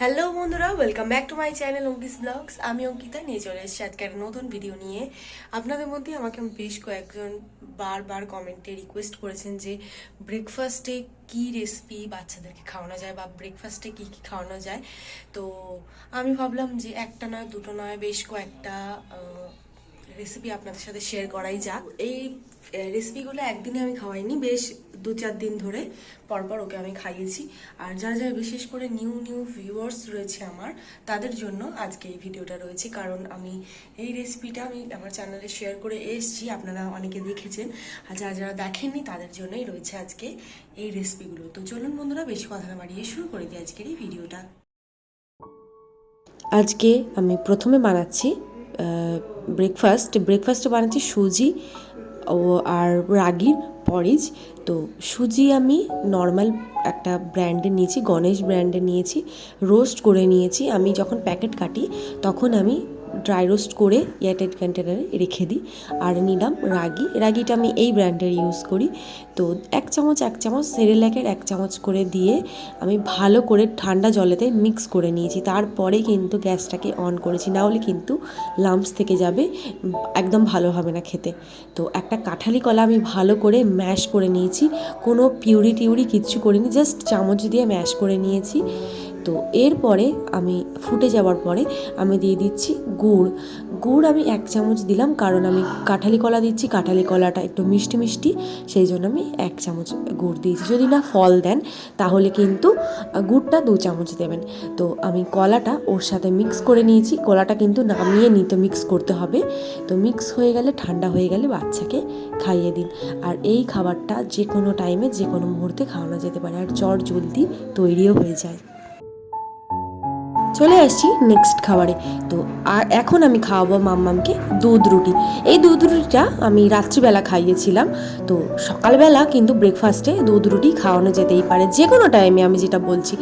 Hello বন্ধুরা welcome back to my channel Ankis vlogs আমি অঙ্কিতা, নিয়ে চলে এসেছি আজকের নতুন ভিডিও নিয়ে। আপনাদের মধ্যে আমাকে বেশ কয়েকজন বারবার কমেন্টে রিকোয়েস্ট করেছেন যে ব্রেকফাস্টে কি রেসিপি বাচ্চাদেরকে খাওয়ানো যায় বা ব্রেকফাস্টে কি কি খাওয়ানো যায়। তো আমি ভাবলাম যে একটা নয়, দুটো নয়, বেশ কয়েকটা রেসিপি আপনাদের সাথে শেয়ার করাই যাক। এই রেসিপিগুলো একদিনে আমি খাওয়াইনি, বেশ দু চার দিন ধরে পরপর ওকে আমি খাইয়েছি। আর যারা যারা বিশেষ করে নিউ নিউ ভিউয়ার্স রয়েছে আমার, তাদের জন্য আজকে এই ভিডিওটা রয়েছে। কারণ আমি এই রেসিপিটা আমি আমার চ্যানেলে শেয়ার করে এসেছি, আপনারা অনেকে দেখেছেন। আর যারা যারা দেখেননি, তাদের জন্যই রয়েছে আজকে এই রেসিপিগুলো তো চলুন বন্ধুরা, বেশি কথা না বাড়িয়ে শুরু করে দিই আজকের এই ভিডিওটা। আজকে আমি প্রথমে বানাচ্ছি ব্রেকফাস্ট ব্রেকফাস্টে বানাচ্ছি সুজি ও আর রাগির পরিজ তো সুজি আমি নর্মাল একটা ব্র্যান্ডে নিয়েছি, গণেশ ব্র্যান্ডে নিয়েছি রোস্ট করে নিয়েছি। আমি যখন প্যাকেট কাটি, তখন আমি ড্রাই রোস্ট করে এয়ারটাইট কন্টেনারে রেখে দিই। আর নিলাম রাগি। রাগিটা আমি এই ব্র্যান্ডের ইউজ করি। তো এক চামচ এক চামচ সেরেল্যাকের এক চামচ করে দিয়ে আমি ভালো করে ঠান্ডা জলেতে মিক্স করে নিয়েছি। তারপরে কিন্তু গ্যাসটাকে অন করেছি। না হলে কিন্তু লাম্পস থেকে যাবে। একদম ভালো হবে না খেতে। তো একটা কাঁঠালি কলা আমি ভালো করে ম্যাশ করে নিয়েছি। কোনো পিউরি টিউরি কিচ্ছু করিনি। জাস্ট চামচ দিয়ে ম্যাশ করে নিয়েছি। তো এরপরে আমি ফুটে যাওয়ার পরে আমি দিয়ে দিচ্ছি গুড়। গুড় আমি এক চামচ দিলাম কারণ আমি কাঁঠালি কলা দিচ্ছি, কাঁঠালি কলাটা একটু মিষ্টি মিষ্টি, সেই জন্য আমি এক চামচ গুড় দিয়েছি। যদি না ফল দেন, তাহলে কিন্তু গুড়টা দু চামচ দেবেন। তো আমি কলাটা ওর সাথে মিক্স করে নিয়েছি। কলাটা কিন্তু নামিয়ে নিতে মিক্স করতে হবে। তো মিক্স হয়ে গেলে, ঠান্ডা হয়ে গেলে বাচ্চাকে খাইয়ে দিন। আর এই খাবারটা যে কোনো টাইমে যে কোনো মুহূর্তে খাওয়ানো যেতে পারে। আর জ্বর জলদি তৈরিও হয়ে যায়। চলে আসছি নেক্সট খাবারে। তো আর এখন আমি খাওয়াবো মাম্মামকে দুধ রুটি। এই দুধ রুটিটা আমি রাত্রিবেলা খাইয়েছিলাম। তো সকালবেলা কিন্তু ব্রেকফাস্টে দুধ রুটি খাওয়ানো যেতেই পারে যে কোনো টাইমে আমি যেটা বলছি।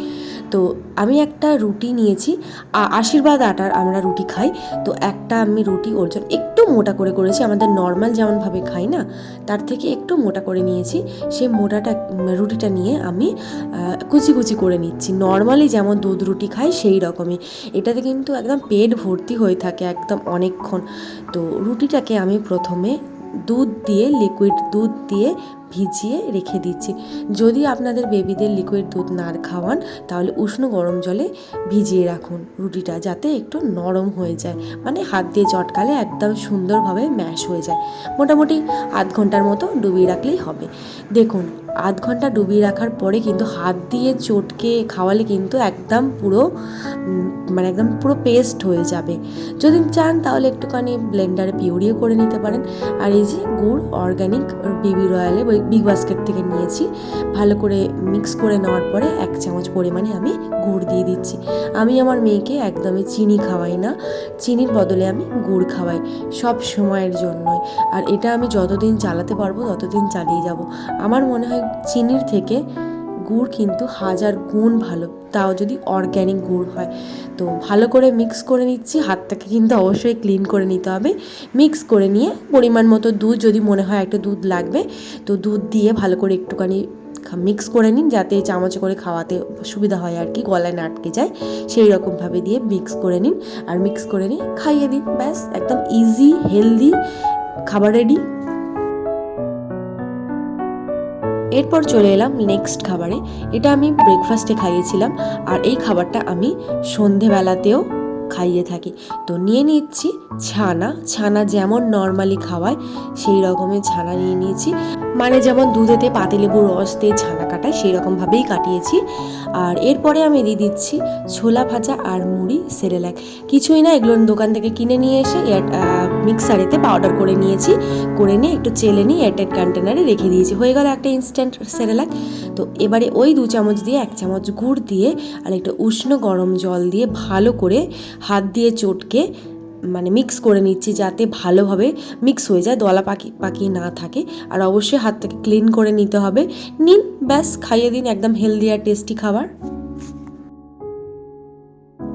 তো আমি একটা রুটি নিয়েছি আশীর্বাদ আটার আমরা রুটি খাই। তো একটা আমি রুটি ওর জন্য মোটা করে করেছি, আমাদের নর্মাল যেমনভাবে খাই না, তার থেকে একটু মোটা করে নিয়েছি। সেই মোটাটা, রুটিটা নিয়ে আমি কুচি কুচি করে নিচ্ছি। নর্মালি যেমন দুধ রুটি খাই, সেই রকমই। এটাতে কিন্তু একদম পেট ভর্তি হয়ে থাকে একদম অনেকক্ষণ। তো রুটিটাকে আমি প্রথমে দুধ দিয়ে লিকুইড দুধ দিয়ে ভিজিয়ে রেখে দিচ্ছি। যদি আপনাদের বেবিদের লিকুইড দুধ না খাওয়ান, তাহলে উষ্ণ গরম জলে ভিজিয়ে রাখুন। রুটিটা যাতে একটু নরম হয়ে যায়। মানে হাত দিয়ে চটকালে একদম সুন্দরভাবে ম্যাশ হয়ে যায়। মোটামুটি আধ ঘণ্টার মতো ডুবিয়ে রাখলেই হবে। দেখুন, আধ ঘণ্টা ডুবিয়ে রাখার পরে কিন্তু হাত দিয়ে চটকে খাওয়ালে কিন্তু একদম পুরো মানে একদম পুরো পেস্ট হয়ে যাবে। যদি চান তাহলে একটুখানি ব্লেন্ডারে পিউরিও করে নিতে পারেন। আর এই যে গুড় অর্গানিক বেবি রয়্যালে বিগ বাস্কেট থেকে নিয়েছি। ভালো করে মিক্স করে নেওয়ার পরে এক চামচ পরিমাণে আমি গুড় দিয়ে দিচ্ছি। আমি আমার মেয়েকে একদমই চিনি খাওয়াই না। চিনির বদলে আমি গুড় খাওয়াই সব সময়ের জন্যই। আর এটা আমি যতদিন চালাতে পারব ততদিন চালিয়ে যাব। আমার মনে হয় চিনির থেকে গুড় কিন্তু হাজার গুণ ভালো। তাও যদি অর্গ্যানিক গুড় হয়। তো ভালো করে মিক্স করে নিচ্ছি, হাতটাকে কিন্তু অবশ্যই ক্লিন করে নিতে হবে। মিক্স করে নিয়ে পরিমাণ মতো দুধ যদি মনে হয় একটা দুধ লাগবে, তো দুধ দিয়ে ভালো করে একটুখানি মিক্স করে নিন যাতে চামচে করে খাওয়াতে সুবিধা হয় আর কি, গলায় না আটকে যায়। সেই রকমভাবে দিয়ে মিক্স করে নিন আর মিক্স করে নিয়ে খাইয়ে দিন। ব্যাস, একদম ইজি হেলদি খাবার রেডি এরপর চলে এলাম নেক্সট খাবারে। এটা আমি ব্রেকফাস্টে খাইয়েছিলাম আর এই খাবারটা আমি সন্ধেবেলাতেও খাইয়ে থাকি। তো নিয়ে নিচ্ছি ছানা। ছানা যেমন নর্মালি খাওয়ায়, সেই রকমের ছানা নিয়ে নিয়েছি। মানে যেমন দুধেতে পাতিলেবুর রস দিয়ে ছানা কাটায়, সেই রকমভাবেই কাটিয়েছি। আর এরপরে আমি দিয়ে দিচ্ছি ছোলা ভাজা আর মুড়ি সেরেলাক কিছুই না, এগুলো দোকান থেকে কিনে নিয়ে এসে মিক্সারেতে পাউডার করে নিয়েছি। করে নিয়ে একটু চেলে নিয়ে এয়ারটাইট কন্টেনারে রেখে দিয়েছি। হয়ে গেল একটা ইনস্ট্যান্ট সেরেলাক তো এবারে ওই দু চামচ দিয়ে এক চামচ গুড় দিয়ে আর একটু উষ্ণ গরম জল দিয়ে ভালো করে হাত দিয়ে চটকে মানে মিক্স করে নিচ্ছি যাতে ভালোভাবে মিক্স হয়ে যায়, দলা পাকি পাকি না থাকে। আর অবশ্যই হাতটাকে ক্লিন করে নিতে হবে। নিন, ব্যাস, খাইয়ে দিন একদম হেলদি আর টেস্টি খাবার।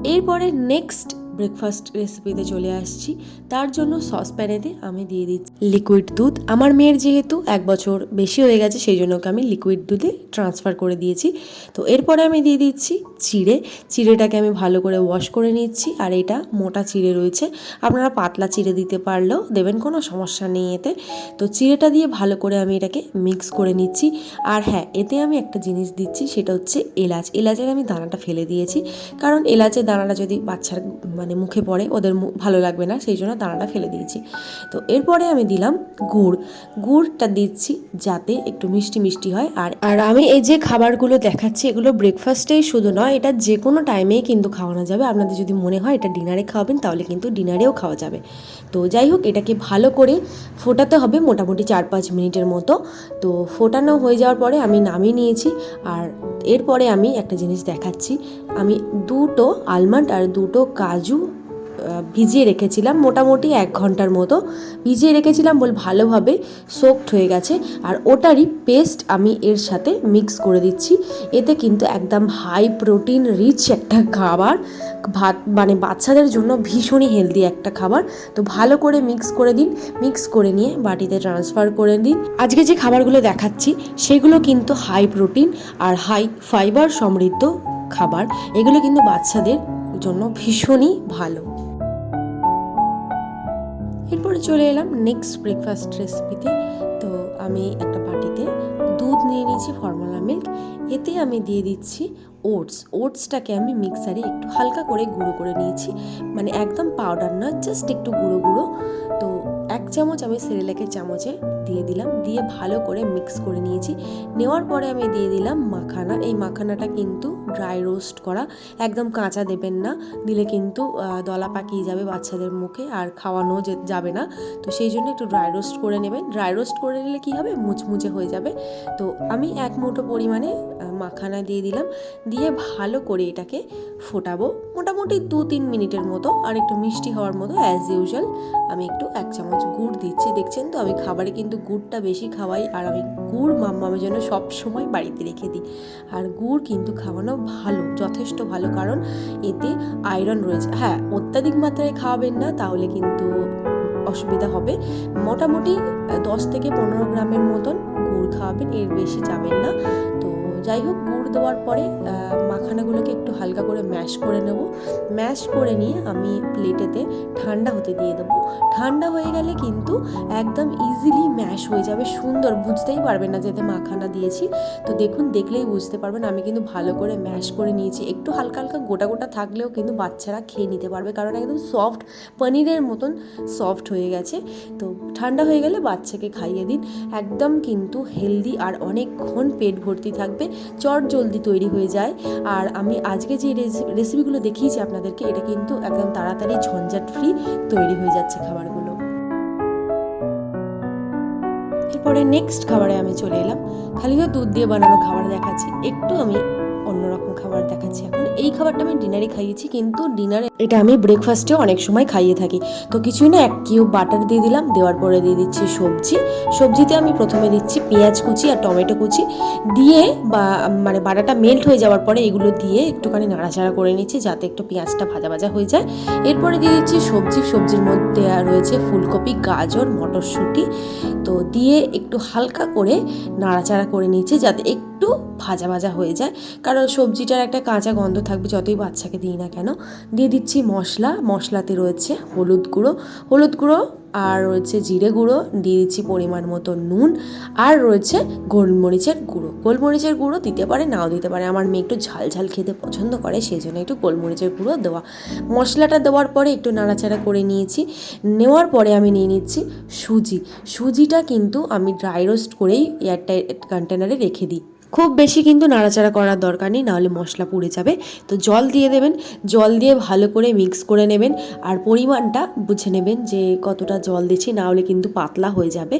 এরপরে নেক্সট ব্রেকফাস্ট রেসিপিতে চলে আসছি। তার জন্য সসপ্যানেতে আমি দিয়ে দিচ্ছি লিকুইড দুধ। আমার মেয়ের যেহেতু এক বছর বেশি হয়ে গেছে, সেই জন্য আমি লিকুইড দুধে ট্রান্সফার করে দিয়েছি। তো এরপরে আমি দিয়ে দিচ্ছি চিড়ে। চিড়েটাকে আমি ভালো করে ওয়াশ করে নিচ্ছি আর এটা মোটা চিড়ে রয়েছে। আপনারা পাতলা চিড়ে দিতে পারলেও দেবেন, কোনো সমস্যা নেই এতে। তো চিড়েটা দিয়ে ভালো করে আমি এটাকে মিক্স করে নিচ্ছি। আর হ্যাঁ এতে আমি একটা জিনিস দিচ্ছি, সেটা হচ্ছে এলাচ। এলাচের আমি দানাটা ফেলে দিয়েছি। কারণ এলাচের দানাটা যদি বাচ্চার মানে মুখে পড়ে, ওদের ভালো লাগবে না, সেই জন্য দানাটা ফেলে দিয়েছি। তো এরপরে আমি দিলাম গুড়। গুড়টা দিচ্ছি যাতে একটু মিষ্টি মিষ্টি হয়। আর আর আমি এই যে খাবারগুলো দেখাচ্ছি, এগুলো ব্রেকফাস্টেই শুধু নয়, এটা যে কোনো টাইমেই কিন্তু খাওয়ানো যাবে। আপনাদের যদি মনে হয় এটা ডিনারে খাওয়াবেন, তাহলে কিন্তু ডিনারেও খাওয়া যাবে। তো যাই হোক, এটাকে ভালো করে ফোটাতে হবে মোটামুটি চার পাঁচ মিনিটের মতো। তো ফোটানো হয়ে যাওয়ার পরে আমি নামিয়ে নিয়েছি। আর এরপরে আমি একটা জিনিস দেখাচ্ছি। আমি দুটো আলমন্ড আর দুটো কাজু ভিজিয়ে রেখেছিলাম, মোটামুটি এক ঘণ্টার মতো। ভিজিয়ে রেখেছিলাম বল ভালোভাবে সোকড হয়ে গেছে, আর ওটারই পেস্ট আমি এর সাথে মিক্স করে দিচ্ছি। এতে কিন্তু একদম হাই প্রোটিন রিচ একটা খাবার, ভাত মানে বাচ্চাদের জন্য ভীষণই হেলদি একটা খাবার। তো ভালো করে মিক্স করে দিন, মিক্স করে নিয়ে বাটিতে ট্রান্সফার করে দিন। আজকে যে খাবারগুলো দেখাচ্ছি, সেগুলো কিন্তু হাই প্রোটিন আর হাই ফাইবার সমৃদ্ধ খাবার। এগুলো কিন্তু বাচ্চাদের জন্য ভীষণই ভালো। এরপরে চলে এলাম নেক্সট ব্রেকফাস্ট রেসিপিতে তো। আমি একটা বাটিতে দুধ নিয়ে নিয়েছি ফর্মুলা মিল্ক এতে আমি দিয়ে দিচ্ছি ওটস ওটসটাকে আমি মিক্সারে একটু হালকা করে গুঁড়ো করে নিয়েছি। মানে একদম পাউডার নয় জাস্ট একটু গুঁড়ো গুঁড়ো। তো এক চামচ আমি সেরেলাকের চামচে দিয়ে দিলাম। দিয়ে ভালো করে মিক্স করে নিয়েছি। নেওয়ার পরে আমি দিয়ে দিলাম মাখানা। এই মাখানাটা কিন্তু ড্রাই রোস্ট করা, একদম কাঁচা দেবেন না, দিলে কিন্তু দলা পাকিয়ে যাবে বাচ্চাদের মুখে আর খাওয়ানো যাবে না। তো সেই জন্য একটু ড্রাই রোস্ট করে নেবেন। ড্রাই রোস্ট করে নিলে কী হবে? মুচমুচে হয়ে যাবে। তো আমি এক মুঠো পরিমাণে মাখানা দিয়ে দিলাম। দিয়ে ভালো করে এটাকে ফোটাবো। মোটামুটি দু তিন মিনিটের মতো আর একটু মিষ্টি হওয়ার মতো অ্যাজ ইউজুয়াল আমি একটু এক চামচ গুড় দিচ্ছি। দেখছেন তো, আমি খাবারে কিন্তু গুড়টা বেশি খাওয়াই আর আমি গুড় মাম্মামের জন্য সব সময় বাড়িতে রেখে দিই। আর গুড় কিন্তু খাওয়ানো ভালো, যথেষ্ট ভালো। কারণ এতে আয়রন রয়েছে। হ্যাঁ অত্যাধিক মাত্রায় খাওয়াবেন না, তাহলে কিন্তু অসুবিধা হবে। মোটামুটি দশ থেকে পনেরো গ্রামের মতন গুড় খাওয়াবেন, এর বেশি যাবেন না। তো যাই হোক, গুড় দেওয়ার পরে মাখানাগুলোকে একটু হালকা করে ম্যাশ করে নেব। ম্যাশ করে নিয়ে আমি প্লেটেতে ঠান্ডা হতে দিয়ে দেবো। ঠান্ডা হয়ে গেলে কিন্তু একদম ইজিলি ম্যাশ হয়ে যাবে, সুন্দর। বুঝতেই পারবেন না যেতে মাখানা দিয়েছি। তো দেখুন, দেখলেই বুঝতে পারবেন, আমি কিন্তু ভালো করে ম্যাশ করে নিয়েছি। একটু হালকা হালকা গোটা গোটা থাকলেও কিন্তু বাচ্চারা খেয়ে নিতে পারবে, কারণ একদম সফট পনিরের মতন সফট হয়ে গেছে। তো ঠান্ডা হয়ে গেলে বাচ্চাকে খাইয়ে দিন। একদম কিন্তু হেলদি আর অনেকক্ষণ পেট ভর্তি থাকবে। চট জলদি তৈরি হয়ে যায়। আর আমি আজকে যে রেসি- রেসিপিগুলো দেখিয়েছি আপনাদেরকে, এটা কিন্তু একদম তাড়াতাড়ি ঝঞ্ঝাট ফ্রি তৈরি হয়ে যাচ্ছে খাবারগুলো। এরপরে নেক্সট খাবারে আমি চলে এলাম। খালি দুধ দিয়ে বানানো খাবার দেখাচ্ছি। একটু আমি অন্যরকম খাবার দেখাচ্ছি এখন। এই খাবারটা আমি ডিনারে খাইয়েছি, কিন্তু ডিনারে এটা আমি ব্রেকফাস্টে অনেক সময় খাইয়ে থাকি। তো কিছুই না, এক কিউব বাটার দিয়ে দিলাম, দেওয়ার পরে দিয়ে দিচ্ছি সবজি। সবজিতে আমি প্রথমে দিচ্ছি পেঁয়াজ কুচি আর টমেটো কুচি। দিয়ে বা মানে বাটাটা মেল্ট হয়ে যাওয়ার পরে এগুলো দিয়ে একটুখানি নাড়াচাড়া করে নিচ্ছি, যাতে একটু পেঁয়াজটা ভাজা ভাজা হয়ে যায়। এরপরে দিয়ে দিচ্ছি সবজি। সবজির মধ্যে রয়েছে ফুলকপি, গাজর, মটরশুঁটি। তো দিয়ে একটু হালকা করে নাড়াচাড়া করে নিচ্ছি, যাতে একটু ভাজা ভাজা হয়ে যায়। কারণ সবজিটার একটা কাঁচা গন্ধ থাকবে যতই বাচ্চাকে দিই না কেন। দিয়ে দিচ্ছি মশলা, মশলাতে রয়েছে হলুদ গুঁড়ো। হলুদ গুঁড়ো আর রয়েছে জিরে গুঁড়ো, দিয়ে দিচ্ছি পরিমাণ মতো নুন। আর রয়েছে গোলমরিচের গুঁড়ো। গোলমরিচের গুঁড়ো দিতে পারে, নাও দিতে পারে। আমার মেয়ে একটু ঝাল ঝাল খেতে পছন্দ করে, সেই জন্য একটু গোলমরিচের গুঁড়ো দেওয়া। মশলাটা দেওয়ার পরে একটু নাড়াচাড়া করে নিয়েছি। নেওয়ার পরে আমি নিয়ে নিচ্ছি সুজি। সুজিটা কিন্তু আমি ড্রাই রোস্ট করেই এয়ারটাইট কন্টেনারে রেখে দিই। খুব বেশি কিন্তু নাড়াচাড়া করার দরকার নেই, নাহলে মশলা পুড়ে যাবে। তো জল দিয়ে দেবেন, জল দিয়ে ভালো করে মিক্স করে নেবেন, আর পরিমাণটা বুঝে নেবেন যে কতটা জল দিচ্ছি নাহলে কিন্তু পাতলা হয়ে যাবে।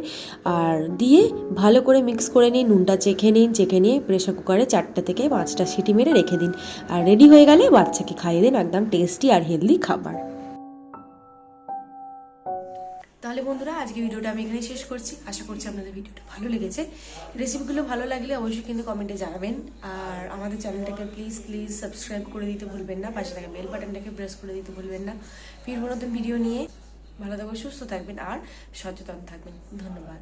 আর দিয়ে ভালো করে মিক্স করে নিন, নুনটা চেখে নিন, চেখে নিয়ে প্রেশার কুকারে চারটে থেকে পাঁচটা সিটি মেরে রেখে দিন। আর রেডি হয়ে গেলে বাচ্চাকে খাইয়ে দিন, একদম টেস্টি আর হেলদি খাবার। তাহলে বন্ধুরা, আজকে ভিডিওটা আমি এখানে শেষ করছি। আশা করছি আপনাদের ভিডিওটা ভালো লেগেছে। রেসিপিগুলো ভালো লাগলে অবশ্যই কিন্তু কমেন্টে জানাবেন। আর আমাদের চ্যানেলটাকে প্লিজ প্লিজ সাবস্ক্রাইব করে দিতে ভুলবেন না। পাশে থাকা বেল বাটনটাকে প্রেস করে দিতে ভুলবেন না। ফির নতুন ভিডিও নিয়ে। ভালো থাকবেন, সুস্থ থাকবেন আর সচেতন থাকবেন। ধন্যবাদ।